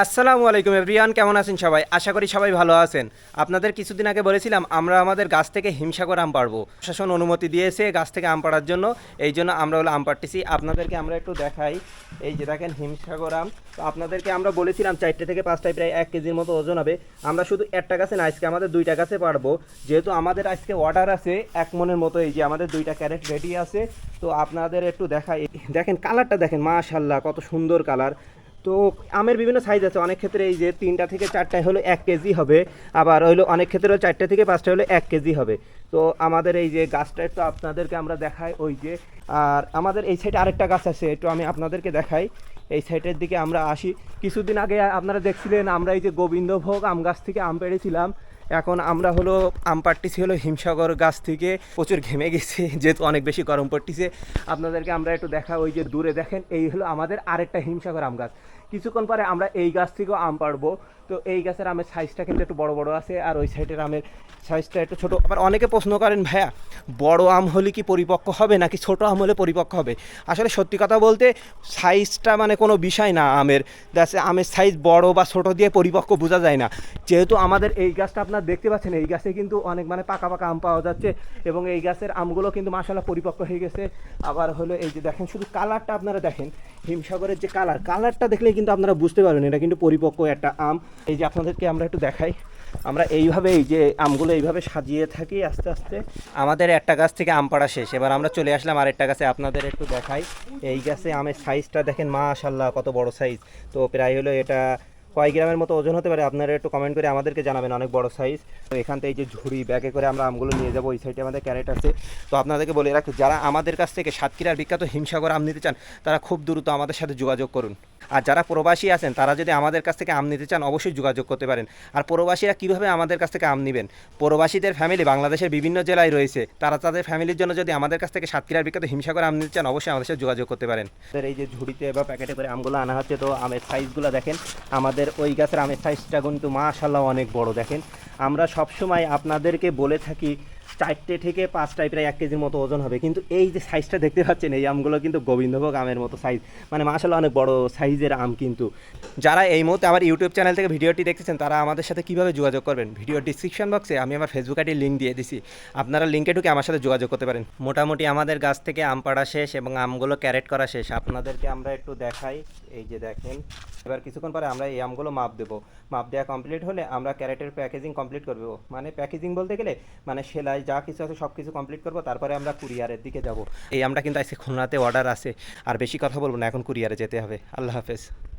আসসালামু আলাইকুম এভরিয়ান কেমন আছেন সবাই? আশা করি সবাই ভালো আছেন। আপনাদের কিছুদিন আগে বলেছিলাম, আমরা আমাদের গাছ থেকে হিমসাগর আম পারব প্রশাসন অনুমতি দিয়েছে গাছ থেকে আম পাড়ার জন্য, এই জন্য আমরা হলো আম পাড়তেছি। আপনাদেরকে আমরা একটু দেখাই, এই যে দেখেন হিমসাগর আম। তো আপনাদেরকে আমরা বলেছিলাম, চারটে থেকে পাঁচটায় প্রায় এক কেজির মতো ওজন হবে। আমরা শুধু একটা গাছে না, আজকে আমাদের দুইটা গাছে পারব যেহেতু আমাদের আজকে অর্ডার আছে, এক মনের মতো এই যে আমাদের দুইটা ক্যারেট রেডি আছে। তো আপনাদের একটু দেখাই। দেখেন কালারটা দেখেন মাশাল্লাহ কত সুন্দর কালার তো আমের বিভিন্ন সাইজ আছে। অনেক ক্ষেত্রে এই যে তিনটা থেকে চারটায় হলো এক কেজি হবে। আবার হলো অনেক ক্ষেত্রে চারটে থেকে পাঁচটা হলো এক কেজি হবে। তো আমাদের এই যে গাছটা একটু আপনাদেরকে আমরা দেখাই ওই যে। আর আমাদের এই সাইডে আরেকটা গাছ আছে, একটু আমি আপনাদেরকে দেখাই। এই সাইডের দিকে আমরা আসি। কিছুদিন আগে আপনারা দেখছিলেন আমরা এই যে গোবিন্দভোগ আম গাছ থেকে আম পেড়েছিলাম। এখন আমরা হলো আম পাড়তেছি হলো হিমসাগর গাছ থেকে। প্রচুর ঘেমে গেছে, যেহেতু অনেক বেশি গরম পড়তেছে। আপনাদেরকে আমরা একটু দেখা ওই যে দূরে দেখেন। এই হলো আমাদের আরেকটা হিমসাগর আম গাছ। কিছুক্ষণ পরে আমরা এই গাছ থেকেও আম পাড়বো। তো এই গাছের আমের সাইজটা কিন্তু একটু বড় বড় আছে আর ওই সাইডের আমের সাইজটা একটু ছোটো। আবার অনেকে প্রশ্ন করেন, ভাইয়া, বড় আম হলে কি পরিপক্ক হবে নাকি ছোট আম হলে পরিপক্ক হবে? আসলে সত্যি কথা বলতে সাইজটা মানে কোনো বিষয় না আমের। That's আমের সাইজ বড় বা ছোট দিয়ে পরিপক্ক বোঝা যায় না। যেহেতু আমাদের এই গাছটা আপনারা দেখতে পাচ্ছেন, এই গাছে কিন্তু অনেক মানে পাকা পাকা আম পাওয়া যাচ্ছে এবং এই গাছের আমগুলো কিন্তু মাসাল্লাহ পরিপক্ক হয়ে গেছে। আবার হলো এই যে দেখেন, শুধু কালারটা আপনারা দেখেন, হিমসাগরের যে কালার কালারটা দেখলে কিন্তু আপনারা বুঝতে পারবেন, এটা কিন্তু পরিপক্ক একটা আম। এই যে আপনাদেরকে আমরা একটু দেখাই, আমরা এইভাবে এই যে আমগুলো এইভাবে সাজিয়ে থাকি আস্তে আস্তে। আমাদের একটা গাছ থেকে আম পাড়া শেষ। এবার আমরা চলে আসলাম আরেকটা গাছে, আপনাদের একটু দেখাই। এই গাছে আমের সাইজটা দেখেন মা মাশাল্লাহ কত বড় সাইজ তো প্রায় হলো এটা কয় গ্রামের মতো ওজন হতে পারে, আপনারা একটু কমেন্ট করে আমাদেরকে জানাবেন, অনেক বড় সাইজ তো এখান থেকে এই যে ঝুড়ি, ব্যাগে করে আমরা আমগুলো নিয়ে যাব, ওই সাইডে আমাদের ক্যারেট আছে। তো আপনাদেরকে বলে রাখি, যারা আমাদের কাছ থেকে সাতক্ষীরার বিখ্যাত হিমসাগর আম নিতে চান, তারা খুব দ্রুত আমাদের সাথে যোগাযোগ করুন। আর যারা প্রবাসী আছেন, তারা যদি আমাদের কাছ থেকে আম নিতে চান, অবশ্যই যোগাযোগ করতে পারেন। আর প্রবাসীরা কীভাবে আমাদের কাছ থেকে আম নেবেন? প্রবাসীদের ফ্যামিলি বাংলাদেশের বিভিন্ন জেলায় রয়েছে। তারা তাদের ফ্যামিলির জন্য যদি আমাদের কাছ থেকে সাতক্ষীরার বিখ্যাত হিমসাগর আম নিতে চান, অবশ্যই আমাদের সাথে যোগাযোগ করতে পারেন। এই যে ঝুড়িতে বা প্যাকেটে করে আমগুলো আনা হচ্ছে, তো আমের সাইজগুলো দেখেন। আমাদের ওই গাছের আমের সাইজটা কিন্তু মাশাল্লাহ অনেক বড়, দেখেন। আমরা সবসময় আপনাদেরকে বলে থাকি চারটে থেকে পাঁচটায় প্রায় এক কেজির মতো ওজন হবে। কিন্তু এই যে সাইজটা দেখতে পাচ্ছেন, এই আমগুলো কিন্তু গোবিন্দভোগ আমের মতো সাইজ মানে মাসাল্লাহ অনেক বড় সাইজের আম কিন্তু। যারা এই মুহূর্তে আমার ইউটিউব চ্যানেল থেকে ভিডিওটি দেখতেছেন, তারা আমাদের সাথে কীভাবে যোগাযোগ করবেন? ভিডিও ডিসক্রিপশন বক্সে আমি আমার ফেসবুক আইডির লিঙ্ক দিয়ে দিছি। আপনারা লিঙ্কে ঢুকে আমার সাথে যোগাযোগ করতে পারেন। মোটামুটি আমাদের গাছ থেকে আম পাড়া শেষ এবং আমগুলো ক্যারেট করা শেষ। আপনাদেরকে আমরা একটু দেখাই। এই যে দেখেন এবার কিছুক্ষণ পরে আমরা এই আমগুলো মাপ দেবো। মাপ দেওয়া কমপ্লিট হলে আমরা ক্যারেটের প্যাকেজিং কমপ্লিট করব। মানে প্যাকেজিং বলতে গেলে মানে সেলাই যা কিছু আছে সব কিছু কমপ্লিট করব, তারপরে আমরা কুরিয়ারের দিকে যাব। এই আমটা কিন্তু আজকে খুলনাতে অর্ডার আছে। আর বেশি কথা বলব না, এখন কুরিয়ারে যেতে হবে। আল্লাহ হাফেজ।